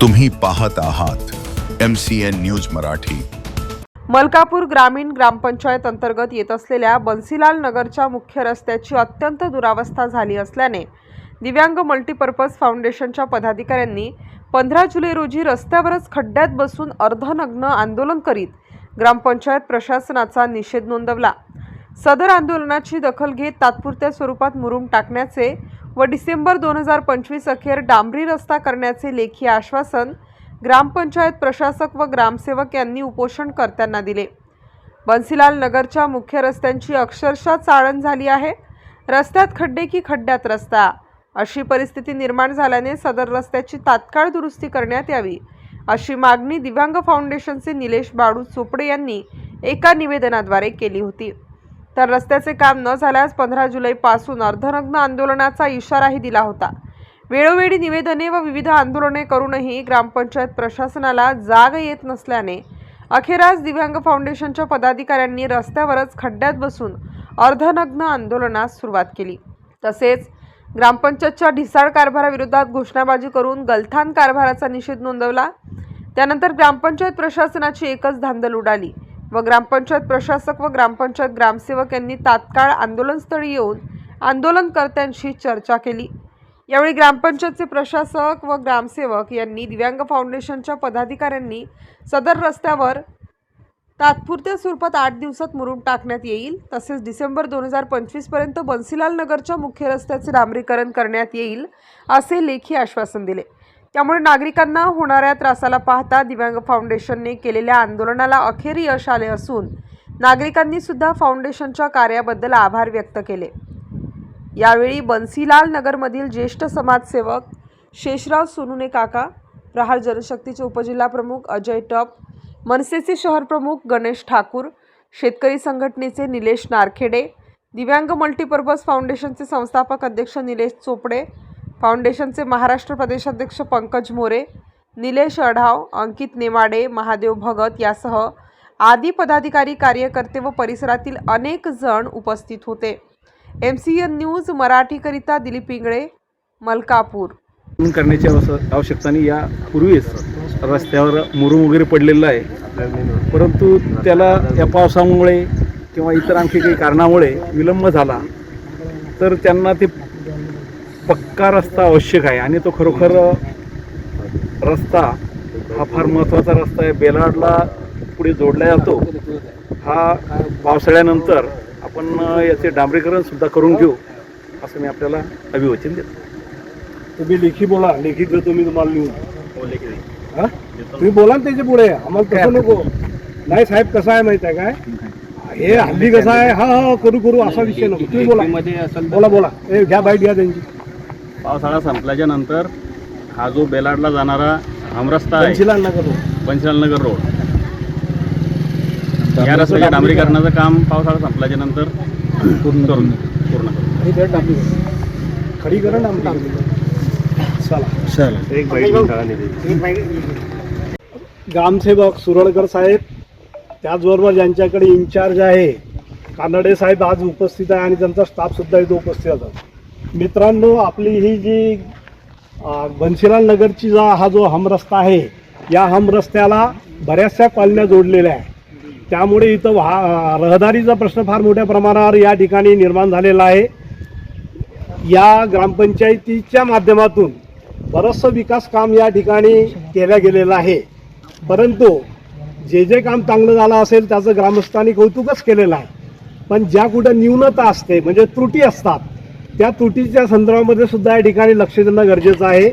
तुम्ही पाहत आहात M C N news Marathi. Malkapur ग्रामीण ग्रामपंचायत अंतर्गत येत असलेल्या बन्सीलाल नगरच्या मुख्य रस्त्याची अत्यंत दुरावस्था झाली असल्याने दिव्यांग मल्टीपर्पज फाउंडेशनच्या पदाधिकाऱ्यांनी पंधरा जुलै रोजी रस्त्यावरच खड्ड्यात बसून अर्धनग्न आंदोलन करीत ग्रामपंचायत प्रशासनाचा निषेध नोंदवला. सदर आंदोलनाची दखल घेत तात्पुरत्या स्वरूपात मुरूम टाकण्याचे व डिसेंबर दोन हजार पंचवीस अखेर डांबरी रस्ता करण्याचे लेखी आश्वासन ग्रामपंचायत प्रशासक व ग्रामसेवक यांनी उपोषणकर्त्यांना दिले. बन्सीलाल नगरच्या मुख्य रस्त्यांची अक्षरशः चाळण झाली आहे. रस्त्यात खड्डे की खड्ड्यात रस्ता? अशी परिस्थिती निर्माण झाल्याने सदर रस्त्याची तात्काळ दुरुस्ती करण्यात यावी अशी मागणी दिव्यांग फाउंडेशनचे निलेश बाळू चोपडे यांनी एका निवेदनाद्वारे केली होती. तर रस्त्याचे काम न झाल्यास पंधरा जुलैपासून अर्धनग्न आंदोलनाचा इशाराही दिला होता. वेळोवेळी निवेदने व विविध आंदोलने करूनही ग्रामपंचायत प्रशासनाला जाग येत नसल्याने अखेर दिव्यांग फाउंडेशनच्या पदाधिकाऱ्यांनी रस्त्यावरच खड्ड्यात बसून अर्धनग्न आंदोलनास सुरुवात केली. तसेच ग्रामपंचायतच्या ढिसाळ कारभाराविरोधात घोषणाबाजी करून गलथान कारभाराचा निषेध नोंदवला. त्यानंतर ग्रामपंचायत प्रशासनाची एकच धांदल उडाली. व ग्रामपंचायत प्रशासक व ग्रामपंचायत ग्रामसेवक यांनी तात्काळ आंदोलनस्थळी येऊन आंदोलनकर्त्यांशी चर्चा केली. यावेळी ग्रामपंचायतचे प्रशासक व ग्रामसेवक यांनी दिव्यांग फाउंडेशनच्या पदाधिकाऱ्यांनी सदर रस्त्यावर तात्पुरत्या स्वरूपात आठ दिवसात मुरून टाकण्यात येईल तसेच डिसेंबर दोन हजार पंचवीसपर्यंत बन्सीलाल नगरच्या मुख्य रस्त्याचे डांबरीकरण करण्यात येईल असे लेखी आश्वासन दिले. त्यामुळे नागरिकांना होणाऱ्या त्रासाला पाहता दिव्यांग फाउंडेशनने केलेल्या आंदोलनाला अखेर यश आले असून नागरिकांनी सुद्धा फाउंडेशनच्या कार्याबद्दल आभार व्यक्त केले. यावेळी बन्सीलाल नगरमधील ज्येष्ठ समाजसेवक शेषराव सोनुने काका प्रहार जनशक्तीचे उपजिल्हा प्रमुख अजय टप मनसेचे शहर प्रमुख गणेश ठाकूर शेतकरी संघटनेचे निलेश नारखेडे दिव्यांग मल्टीपर्पज फाउंडेशनचे संस्थापक अध्यक्ष निलेश चोपडे फाउंडेशनचे महाराष्ट्र प्रदेशाध्यक्ष पंकज मोरे निलेश अढाव अंकित नेमाडे महादेव भगत यासह आदी पदाधिकारी कार्यकर्ते व परिसरातील अनेक जण उपस्थित होते. एम सी एन न्यूज मराठीकरिता दिलीप इंगळे मलकापूर. करण्याची आवश्यकता नाही. यापूर्वीच रस्त्यावर मुरुम वगैरे पडलेलं आहे. परंतु त्याला या पावसामुळे किंवा इतर आणखी काही कारणामुळे विलंब झाला. तर त्यांना ते पक्का रस्ता आवश्यक आहे आणि तो खरोखर रस्ता हा फार महत्त्वाचा रस्ता आहे. बेलाडला पुढे जोडला जातो. हा पावसाळ्यानंतर आपण याचे डांबरीकरण सुद्धा करून घेऊ असं मी आपल्याला अभिवचन देतो. तुम्ही लेखी बोला. लेखी देतो मी तुम्हाला लिहून. हा? तुम्ही बोला ना त्याच्या पुढे. आम्हाला तसं नको. नाही साहेब कसं आहे माहीत आहे काय? हे हल्ली कसं आहे? हा हा करू करू असा विषय नको. तुम्ही बोला. बोला बोला. ए घ्या बाईट घ्या त्यांची. पावसाळा संपल्याच्या नंतर हा जो बेलाडला जाणारा हमरस्ता आहे पंचलाल नगर रोड. या रस्त्याच्या डांबरीकरणाचं काम पावसाळा संपल्याच्या नंतर पूर्ण करून पूर्ण करू खडी करा ना आमची चला. एक ग्रामसेवक सुरळकर साहेब त्याचबरोबर ज्यांच्याकडे इन्चार्ज आहे कानडे साहेब आज उपस्थित आहे आणि त्यांचा स्टाफ सुद्धा इथं उपस्थित आहे. मित्रांनो आपली ही जी अं, नगरची जा हा जो हमरस्ता आहे या हमरस्त्याला बऱ्याचशा कॉलन्या जोडलेल्या आहे त्यामुळे इथं वाह रहदारीचा प्रश्न फार मोठ्या प्रमाणावर या ठिकाणी निर्माण झालेला आहे. या ग्रामपंचायतीच्या माध्यमातून बरंचसं विकास काम या ठिकाणी केलं गेलेलं आहे. परंतु जे जे काम चांगलं झालं असेल त्याचं ग्रामस्थांनी कौतुकच केलेलं आहे. पण ज्या कुठं न्यूनता असते म्हणजे त्रुटी असतात त्या तुटीच्या संदर्भामध्ये सुद्धा या ठिकाणी लक्ष देणं गरजेचं आहे.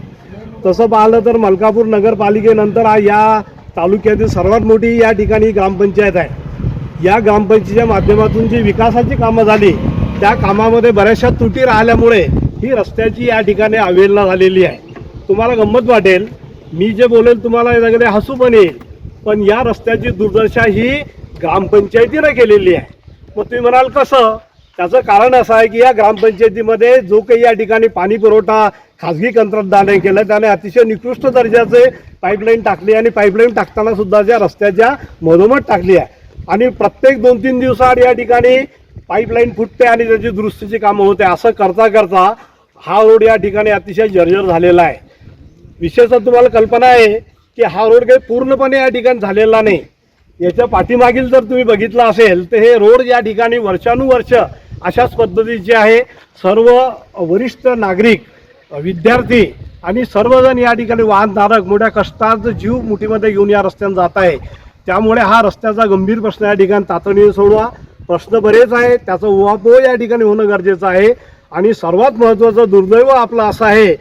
तसं पाहिलं तर मलकापूर नगरपालिकेनंतर या तालुक्यातील सर्वात मोठी या ठिकाणी ग्रामपंचायत आहे. या ग्रामपंचायतीच्या माध्यमातून जी विकासाची कामं झाली त्या कामामध्ये बऱ्याचशा तुटी राहिल्यामुळे ही रस्त्याची या ठिकाणी अवेलना झालेली आहे. तुम्हाला गंमत वाटेल मी जे बोलेल तुम्हाला याच्याकडे हसू पण येईल पण या रस्त्याची दुर्दशा ही ग्रामपंचायतीनं केलेली आहे. मग तुम्ही म्हणाल कसं? त्याचं कारण असं आहे की या ग्रामपंचायतीमध्ये जो काही या ठिकाणी पाणी पुरवठा खाजगी कंत्राटदाराने केलं त्याने अतिशय निकृष्ट दर्जाचे पाईपलाईन टाकली आणि पाईपलाईन टाकताना सुद्धा ज्या रस्त्याच्या मधोमध टाकली आहे. आणि प्रत्येक दोन तीन दिवसाआड या ठिकाणी पाईपलाईन फुटते आणि त्याची दुरुस्तीची कामं होते. असं करता करता हा रोड या ठिकाणी अतिशय जर्जर झालेला आहे. विशेषतः तुम्हाला कल्पना आहे की हा रोड काही पूर्णपणे या ठिकाणी झालेला नाही. याच्या पाठीमागील जर तुम्ही बघितलं असेल तर हे रोड या ठिकाणी वर्षानुवर्ष अशाच पद्धतीचे आहे सर्व वरिष्ठ नागरिक विद्यार्थी आणि सर्वजण या ठिकाणी वाहनधारक मोठ्या कष्टात जीव मुठीमध्ये घेऊन या रस्त्यानं जात आहे. त्यामुळे हा रस्त्याचा गंभीर प्रश्न या ठिकाणी तातडीने सोडवा. प्रश्न बरेच आहे त्याचा उहापोह या ठिकाणी होणं गरजेचं आहे. आणि सर्वात महत्त्वाचं दुर्दैव आपलं असं आहे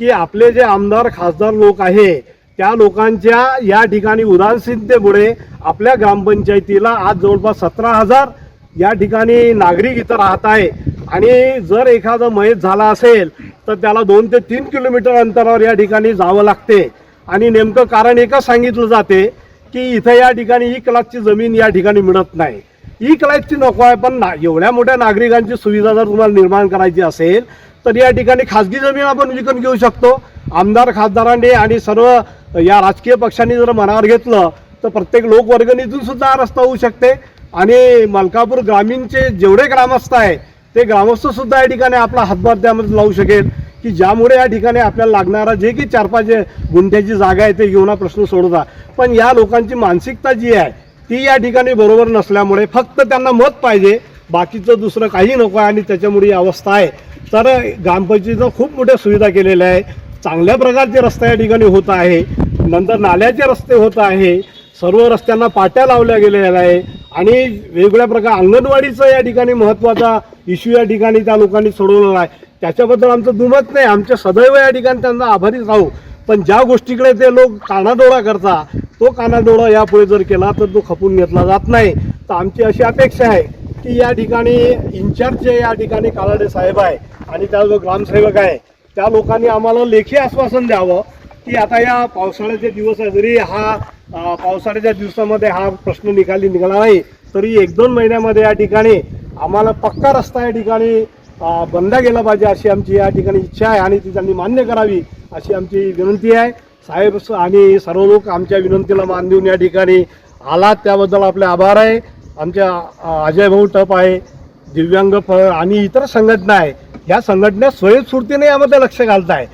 की आपले जे आमदार खासदार लोक आहे त्या लोकांच्या या ठिकाणी उदासीनतेमुळे आपल्या ग्रामपंचायतीला आज जवळपास सतरा हजार या ठिकाणी नागरिक इथं राहत आहे. आणि जर एखादा मयत झाला असेल तर त्याला दोन ते तीन किलोमीटर अंतरावर या ठिकाणी जावं लागते. आणि नेमकं कारण एकच सांगितलं जाते की इथं या ठिकाणी e ई क्लासची जमीन या ठिकाणी मिळत नाही. E ई क्लासची नको आहे पण ना एवढ्या मोठ्या नागरिकांची सुविधा जर तुम्हाला निर्माण करायची असेल तर या ठिकाणी खाजगी जमीन आपण विकत घेऊ शकतो. आमदार खासदारांनी आणि सर्व या राजकीय पक्षांनी जर मनावर घेतलं तर प्रत्येक लोकवर्गणीतून सुद्धा रस्ता होऊ शकते. आणि मलकापूर ग्रामीणचे जेवढे ग्रामस्थ आहे ते ग्रामस्थ सुद्धा या ठिकाणी आपला हातभार त्यामध्ये लावू शकेल की ज्यामुळे या ठिकाणी आपल्याला लागणारा जे की चार पाच गुंठ्याची जागा आहे ते घेऊन हा प्रश्न सोडवता पण या लोकांची मानसिकता जी आहे ती या ठिकाणी बरोबर नसल्यामुळे फक्त त्यांना मत पाहिजे बाकीचं दुसरं काही नको आहे आणि त्याच्यामुळे ही अवस्था आहे. तर ग्रामपंचायतीनं खूप मोठ्या सुविधा केलेल्या आहे. चांगल्या प्रकारचे रस्ते या ठिकाणी होत आहे. नंतर नाल्याचे रस्ते होत आहे. सर्व रस्त्यांना पाट्या लावल्या गेलेल्या आहे. आणि वेगवेगळ्या प्रकार अंगणवाडीचं या ठिकाणी महत्त्वाचा इश्यू या ठिकाणी त्या लोकांनी सोडवलेला आहे. त्याच्याबद्दल आमचं दुमत नाही. आमच्या सदैव या ठिकाणी त्यांना आभारीच राहू. पण ज्या गोष्टीकडे ते लोक कानाडोळा करता तो कानाडोळा यापुढे जर केला तर तो खपून घेतला जात नाही. तर आमची अशी अपेक्षा आहे की या ठिकाणी इन्चार्ज जे या ठिकाणी कालाडे साहेब आहे आणि त्या जो ग्रामसेवक आहे. त्या लोकांनी आम्हाला लेखी आश्वासन द्यावं. की आता या पावसाळ्याचे दिवस आहे. जरी हा पावसाळ्याच्या दिवसामध्ये हा प्रश्न निकाली निघाला नाही तरी एक दोन महिन्यामध्ये या ठिकाणी आम्हाला पक्का रस्ता या ठिकाणी बंद बनला गेला पाहिजे अशी आमची या ठिकाणी इच्छा आहे आणि ती त्यांनी मान्य करावी अशी आमची विनंती आहे. साहेब आणि सर्व लोक आमच्या विनंतीला मान देऊन या ठिकाणी आलात त्याबद्दल आपले आभार आहे. आमच्या अजय भाऊ टप आहे दिव्यांग फ आणि इतर संघटना आहे. या संघटना स्वयंस्फूर्तीने यामध्ये लक्ष घालत आहे